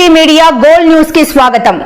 TV media gold న్యూస్కి స్వాగతం.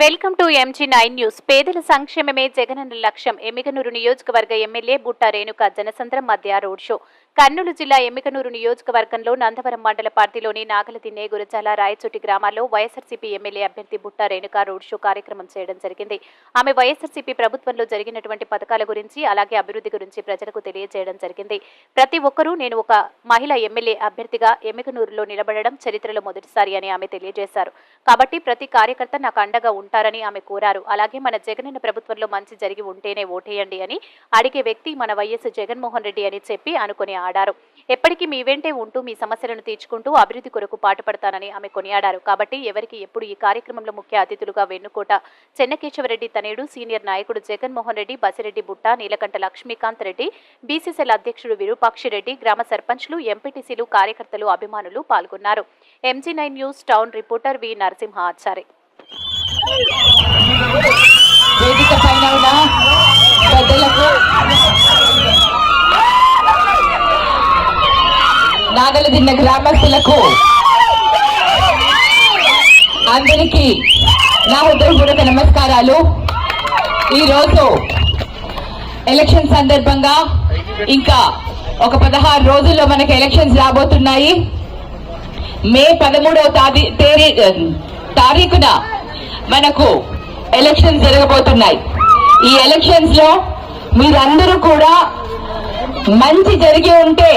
Welcome to MG nine news. పేదల సంక్షేమమే జగనన్న లక్ష్యం. ఎమ్మికనూరు నియోజకవర్గ ఎమ్మెల్యే బుట్ట రేణుక జనసంద్రం మధ్య రోడ్ షో. కర్నూలు జిల్లా ఎమ్మికనూరు నియోజకవర్గంలో నందవరం మండల పార్టీలోని నాగలదిన్నె గురజాల రాయచోటి గ్రామాల్లో వైఎస్ఆర్సీపీ ఎమ్మెల్యే అభ్యర్థి బుట్ట రేణుకా రోడ్ షో కార్యక్రమం చేయడం జరిగింది. ఆమె వైఎస్ఆర్సీపీ ప్రభుత్వంలో జరిగినటువంటి పథకాల గురించి అలాగే అభివృద్ధి గురించి ప్రజలకు తెలియజేయడం జరిగింది. ప్రతి ఒక్కరూ నేను ఒక మహిళ ఎమ్మెల్యే అభ్యర్థిగా ఎమ్మికనూరులో నిలబడడం చరిత్రలో మొదటిసారి అని ఆమె తెలియజేశారు. కాబట్టి ప్రతి కార్యకర్త నాకు అండగా ఉంటారని ఆమె కోరారు. అలాగే మన జగనన్న ప్రభుత్వంలో మంచి జరిగి ఉంటేనే ఓటేయండి అని అడిగే వ్యక్తి మన వైఎస్ జగన్మోహన్ రెడ్డి అని చెప్పి అనుకునే ఆడారు ఎప్పటికీ మీ వెంటే ఉంటూ మీ సమస్యలను తీర్చుకుంటూ అభివృద్ధి కొరకు పాటుపడతానని ఆమె కొనియాడారు. కాబట్టి ఎవరికి ఎప్పుడు ఈ కార్యక్రమంలో ముఖ్య అతిథులుగా వెన్నుకోట చెన్నకేశవరెడ్డి తనేడు సీనియర్ నాయకుడు జగన్మోహన్ రెడ్డి బసిరెడ్డి బుట్ట నీలకంఠ లక్ష్మీకాంత్ రెడ్డి బీసీసీఎల్ అధ్యక్షుడు విరూపాక్షిరెడ్డి గ్రామ సర్పంచ్లు ఎంపీటీసీలు కార్యకర్తలు అభిమానులు పాల్గొన్నారు. MG nine news town reporter V Narasimha Nagaladinna గ్రామస్తులకు అందరికీ నా హృదయపూర్వక నమస్కారాలు. ఈరోజు ఎలక్షన్ సందర్భంగా ఇంకా ఒక పదహారు రోజుల్లో మనకి ఎలక్షన్స్ రాబోతున్నాయి. మే పదమూడవ తారీ తేదీ తారీఖున మనకు ఎలక్షన్స్ జరగబోతున్నాయి. ఈ ఎలక్షన్స్లో మీరందరూ కూడా మంచి జరిగి ఉంటే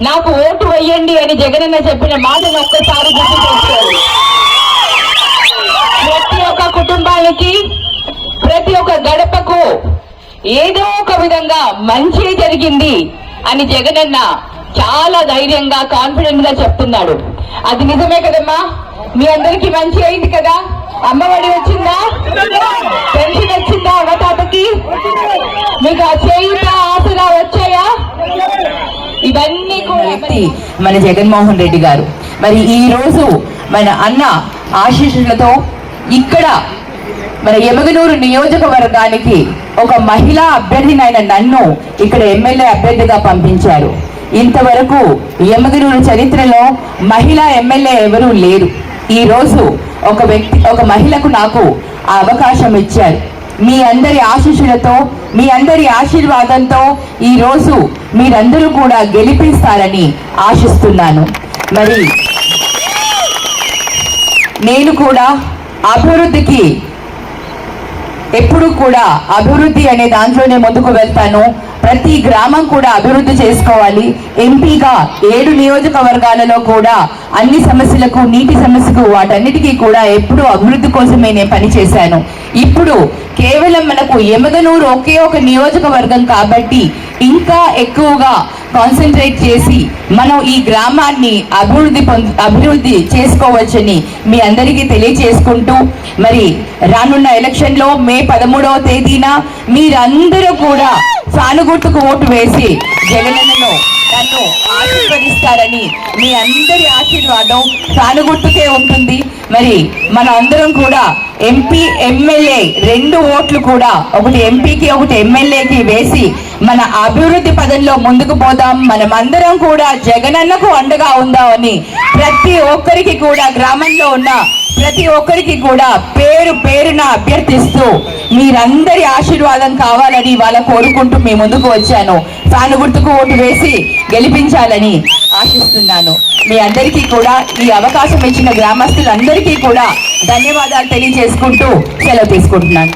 నాకు ఓటు వేయండి అని జగనన్న చెప్పిన మాటను ఒక్కసారి గుర్తు చేస్తారు ప్రతి ఒక్క కుటుంబానికి ప్రతి ఒక్క గడపకు ఏదో ఒక విధంగా మంచి జరిగింది అని జగనన్న చాలా ధైర్యంగా కాన్ఫిడెంట్గా చెప్తున్నాడు. అది నిజమే కదమ్మా? మీ అందరికి మంచి అయింది కదా? అమ్మఒడి వచ్చిందా? పెన్షన్ వచ్చిందా? అవతాతకి మీకు ఆ చేయుట ఇవన్నీ కూడా వ్యక్తి మన జగన్మోహన్ రెడ్డి గారు. మరి ఈ రోజు మన అన్న ఆశీస్సులతో ఇక్కడ మన ఎమగనూరు నియోజకవర్గానికి ఒక మహిళా అభ్యర్థిని ఆయన నన్ను ఇక్కడ ఎమ్మెల్యే అభ్యర్థిగా పంపించారు. ఇంతవరకు ఎమగనూరు చరిత్రలో మహిళా ఎమ్మెల్యే ఎవరూ లేరు. ఈ రోజు ఒక వ్యక్తి ఒక మహిళకు నాకు ఆ అవకాశం ఇచ్చారు. మీ అందరి ఆశీస్సులతో మీ అందరి ఆశీర్వాదంతో ఈ రోజు మీరందరూ కూడా గెలిపిస్తారని ఆశిస్తున్నాను. మరి నేను కూడా అభివృద్ధికి ఎప్పుడు కూడా అభివృద్ధి అనే దాంట్లోనే ముందుకు వెళ్తాను. ప్రతి గ్రామం కూడా అభివృద్ధి చేసుకోవాలి. ఎంపీగా ఏడు నియోజకవర్గాలలో కూడా అన్ని సమస్యలకు నీటి సమస్యకు వాటన్నిటికీ కూడా ఎప్పుడూ అభివృద్ధి కోసమే నేను పనిచేశాను. ఇప్పుడు కేవలం మనకు ఎమగనూరు ఒకే ఒక నియోజకవర్గం కాబట్టి ఇంకా ఎక్కువగా కాన్సన్ట్రేట్ చేసి మనం ఈ గ్రామాన్ని అభివృద్ధి అభివృద్ధి చేసుకోవచ్చని మీ అందరికీ తెలియచేసుకుంటూ మరి రానున్న ఎలక్షన్లో మే పదమూడవ తేదీన మీరందరూ కూడా సానుగుర్తుకు ఓటు వేసి జగనన్నను నన్ను ఆశీర్వదిస్తారని మీ అందరి ఆశీర్వాదం సానుగుర్తుకే ఉంటుంది. మరి మన అందరం కూడా ఎంపీ ఎమ్మెల్యే రెండు ఓట్లు కూడా ఒకటి ఎంపీకి ఒకటి ఎమ్మెల్యేకి వేసి మన అభివృద్ధి పదంలో ముందుకు పోదాం. మనం అందరం కూడా జగనన్నకు అండగా ఉందామని ప్రతి ఒక్కరికి కూడా గ్రామంలో ఉన్న ప్రతి ఒక్కరికి కూడా పేరు పేరున అభ్యర్థిస్తూ మీరందరి ఆశీర్వాదం కావాలని వాళ్ళ కోరుకుంటూ మీ ముందుకు వచ్చాను. తాను గుర్తుకు ఓటు వేసి గెలిపించాలని ఆశిస్తున్నాను. మీ అందరికీ కూడా ఈ అవకాశం ఇచ్చిన గ్రామస్తులందరికీ కూడా ధన్యవాదాలు తెలియజేసుకుంటూ సెలవు తీసుకుంటున్నాను.